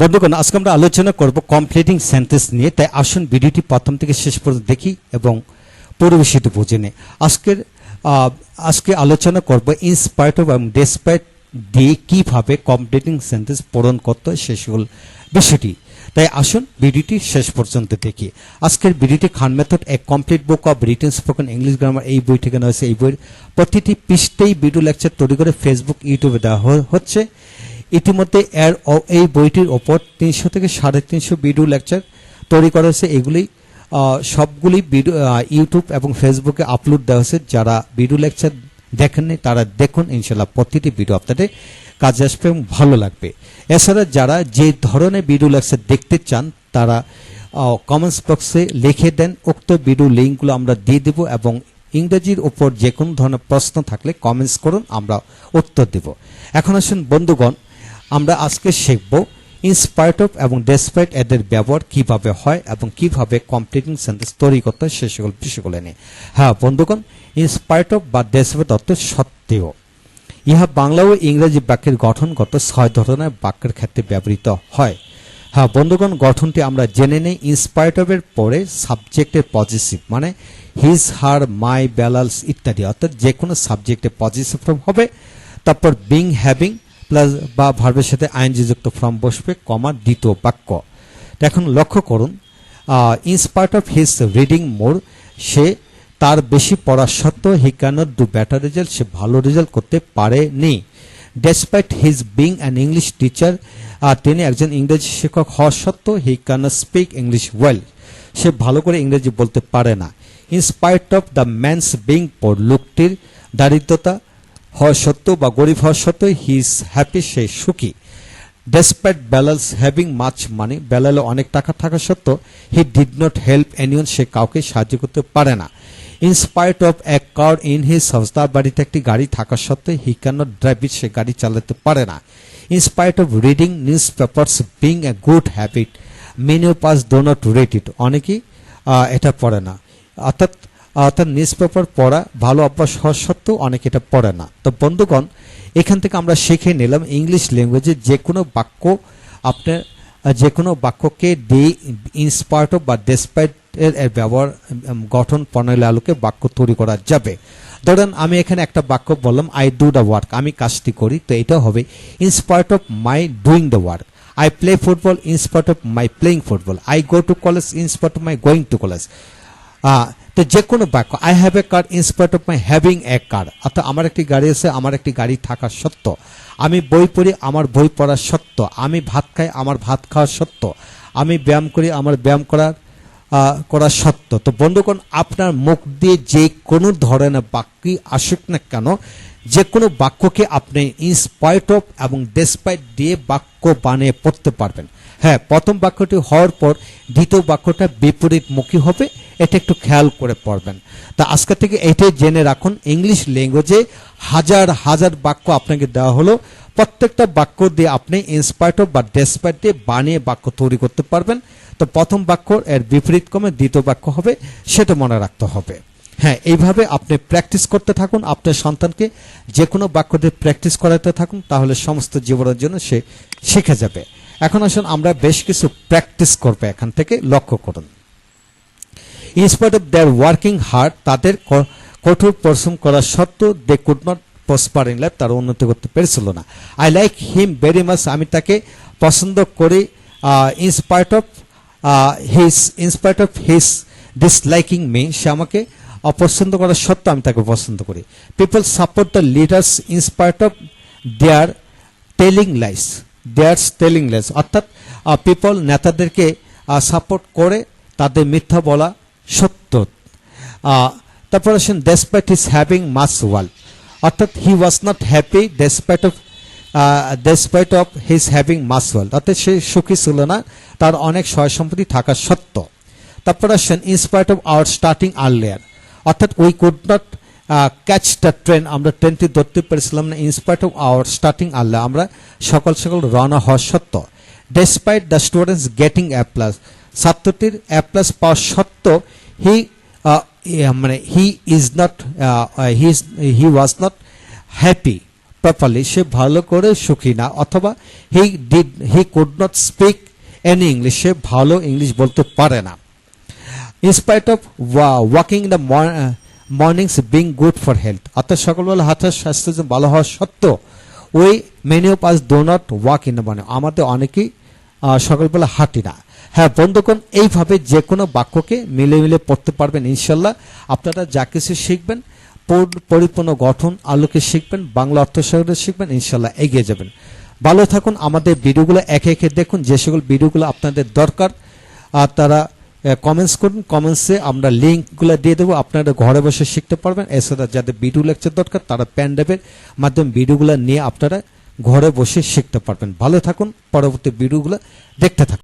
বন্ধুগণ, আজকে আমরা আলোচনা করব কমপ্লিটিং সেন্টেন্স নিয়ে। তাই আসুন ভিডিওটি প্রথম থেকে শেষ পর্যন্ত দেখি এবং পরিবেশিত বুঝে নিই আজকের আজকে আলোচনা করব ইনস্পাইট এবং ডেসপাইট দিয়ে কীভাবে কমপ্লিটিং সেন্টেন্স পূরণ করতে সে সকল বিষয়টি। তাই আসুন ভিডিওটি শেষ পর্যন্ত দেখি। আজকের ভিডিওটি খান মেথড এক complete book of written spoken English grammar এই বই থেকে হয়েছে, এই বইয়ের প্রতিটি পৃষ্ঠেই ভিডিও লেকচার তৈরি করে ফেসবুক ইউটিউবে দেওয়া হচ্ছে। ইতিমধ্যে এর এই বইটির ওপর তিনশো থেকে সাড়ে তিনশো ভিডিও লেকচার তৈরি করা হয়েছে। এগুলি সবগুলি ইউটিউব এবং ফেসবুকে আপলোড দেওয়া হয়েছে। যারা ভিডিও লেকচার দেখেননি, তারা দেখুন ইনশাল্লাহ প্রতিটি ভিডিও আপনাদের কাজে আসবে এবং ভালো লাগবে। এছাড়া যারা যে ধরনের ভিডিও লেকচার দেখতে চান, তারা কমেন্টস বক্সে লিখে দেন। উক্ত ভিডিও লিঙ্কগুলো আমরা দিয়ে দেব এবং ইংরেজির ওপর যে কোনো ধরনের প্রশ্ন থাকলে কমেন্টস করুন, আমরা উত্তর দেব। এখন আসুন বন্ধুগণ আমরা আজকে শিখব ইনস্পাইট অফ এবং ডেসপাইট এদের ব্যবহার কীভাবে হয় এবং কীভাবে কমপ্লিটিং সেন্টেন্স তৈরি করতে হয় সে সকল বিষয়গুলো নিয়ে। হ্যাঁ বন্ধুগণ ইনস্পাইট অফ বা ডেসপাইট অর্থ সত্ত্বেও, ইহা বাংলা ও ইংরেজি বাক্যের গঠনগত ছয় ধরনের বাক্যের ক্ষেত্রে ব্যবহৃত হয়। হ্যাঁ বন্ধুগণ, গঠনটি আমরা জেনে নেই। ইনস্পাইট এর পরে সাবজেক্টের পজিটিভ মানে হিজ হার মাই ব্যালান্স ইত্যাদি, অর্থাৎ যে কোনো সাবজেক্টে পজিটিভ ফর্ম হবে। তারপর বিং হ্যাভিং প্লাস বা ভার্বের সাথে আইনজি যুক্ত ফর্ম বসবে, কমা, দ্বিতীয় বাক্য। এখন লক্ষ্য করুন inspite of his reading more সে তার বেশি পড়া সত্ত্বেও he cannot do better result সে ভালো রেজাল্ট করতে পারেনি। Despite his being an English teacher তিনি একজন ইংরেজি শিক্ষক হওয়া সত্ত্বেও he can speak English well সে ভালো করে ইংরেজি বলতে পারে না। Inspite of the man's being poor লোকটির দারিদ্রতা হওয়া সত্ত্বেও বা গরিব হওয়া সত্ত্বেও হি ইজ হ্যাপি সে সুখী। Despite balance having much money ব্যালালে অনেক টাকা থাকা সত্ত্বেও he did not help anyone সে কাউকে সাহায্য করতে পারে না। ইনস্পাইট অফ এক কার ইন হিজ হাউস বাড়িতে একটি গাড়ি থাকা সত্ত্বেও he can not drive it সে গাড়ি চালাতে পারে না। Inspite of reading news papers being a good habit many of us do not read it অনেকেই এটা পড়ে না। অর্থাৎ অর্থাৎ নিউজ পেপার পড়া ভালো অভ্যাস হওয়া সত্ত্বেও অনেকে এটা পড়ে না। তো বন্ধুগণ, এখান থেকে আমরা শিখে নিলাম ইংলিশ ল্যাঙ্গুয়েজে যে কোনো বাক্য আপনার যে কোনো বাক্যকে ডে ইনস্পার্ট বা ডেসপাইট এর ব্যবহার গঠন প্রণালী আলোকে বাক্য তৈরি করা যাবে। ধরেন আমি এখানে একটা বাক্য বললাম আই ডু দ্য ওয়ার্ক আমি কাজটি করি, তো এটা হবে inspite of my doing the work I play football inspite of my playing football I go to college inspite of my going to college তো যে কোনো বাক্য I have a car inspite of my having a car অর্থাৎ আমার একটি গাড়ি আছে, আমার একটি গাড়ি থাকার সত্য আমি বই পড়ি, আমার বই পড়া সত্য আমি ভাত খাই, আমার ভাত খাওয়া সত্য আমি ব্যায়াম করি, আমার ব্যায়াম করার করা সত্য। তো বন্ধুগণ, আপনার মুখ দিয়ে যে কোনো ধরনের বাক্যই আসুক না কেন, যে কোনো বাক্যকে আপনি ইনস্পাইট অফ এবং ডেসপাইট দিয়ে বাক্য বানিয়ে পড়তে পারবেন। হ্যাঁ প্রথম বাক্যটি হওয়ার পর দ্বিতীয় বাক্যটা বিপরীতমুখী হবে, এটা একটু খেয়াল করে পড়বেন। তা আজকে থেকে এটাই জেনে রাখুন ইংলিশ ল্যাঙ্গুয়েজে হাজার হাজার বাক্য আপনাকে দেওয়া হলো। প্রত্যেকটা বাক্য দিয়ে আপনি ইনস্পাইট অফ বা ডেসপাইট দিয়ে বানিয়ে বাক্য তৈরি করতে পারবেন। তো প্রথম বাক্য এর বিপরীত ক্রমে দ্বিতীয় বাক্য হবে, সেটা মনে রাখতে হবে। হ্যাঁ এইভাবে আপনি প্র্যাকটিস করতে থাকুন, আপনার সন্তানকে যে কোনো বাক্য দিয়ে প্র্যাকটিস করাতে থাকুন, তাহলে সমস্ত জীবনের জন্য সে শিখে যাবে। এখন আসুন, আমরা বেশ কিছু প্র্যাকটিস করব এখান থেকে, লক্ষ্য করুন। In spite of their working hard তাদের কঠোর পরিশ্রম করা সত্ত্বেও they could not prosper in life তারা উন্নতি করতে পেরেছিল না। I like him very much আমি তাকে পছন্দ করি in spite of his in spite of his disliking me সে আমাকে অপছন্দ করা সত্ত্বেও আমি তাকে পছন্দ করি। People support the leaders inspite of their telling lies their telling lies অর্থাৎ পিপল নেতাদেরকে সাপোর্ট করে তাদের মিথ্যা বলা সত্য। তারপর আসেন ডেসপাইট হিস হ্যাভিং মাস ওয়াল অর্থাৎ he was not happy despite of despite of his having much wealth অর্থাৎ সে সুখী ছিল না, তার অনেক সয় সম্পত্তি থাকা সত্ত্বেও। তারপর আসেন inspite of our starting earlier অর্থাৎ we could not catch the train আমরা ট্রেনটি ধরতে পেরেছিলাম না inspite of our starting earlier আমরা সকাল সকাল রওনা হওয়া সত্ত্বেও। Despite the students getting A plus ছাত্রটির A plus পাওয়া সত্ত্বেও হি মানে he is not he he was not happy properly সে ভালো করে সুখী না, অথবা he did he could not speak any English সে ভালো ইংলিশ বলতে পারে না। Inspite of walking the mornings being good for health অর্থাৎ সকালবেলা হাঁটার স্বাস্থ্যের জন্য ভালো হওয়া সত্ত্বেও ওই many of us do not walk in the morning আমাদের অনেকেই সকালবেলা হাঁটি না। হ্যাঁ বন্ধুগণ, এইভাবে যে কোনো বাক্যকে মিলে মিলে পড়তে পারবেন, ইনশাল্লাহ। আপনারা যা কিছু শিখবেন পরিপূর্ণ গঠন আলোকে শিখবেন, বাংলা অর্থসাগরে শিখবেন, ইনশাল্লাহ এগিয়ে যাবেন। ভালো থাকুন, আমাদের ভিডিওগুলো একে একে দেখুন, যে সকল ভিডিওগুলো আপনাদের দরকার, আর তারা কমেন্টস করুন কমেন্টসে আমরা লিঙ্কগুলো দিয়ে দেবো, আপনারা ঘরে বসে শিখতে পারবেন, এছাড়া যাদের ভিডিও লেকচার দরকার, তারা প্যান ড্রাইভের মাধ্যমে ভিডিওগুলো নিয়ে আপনারা ঘরে বসে শিখতে পারবেন। ভালো থাকুন, পরবর্তী ভিডিওগুলো দেখতে থাকুন।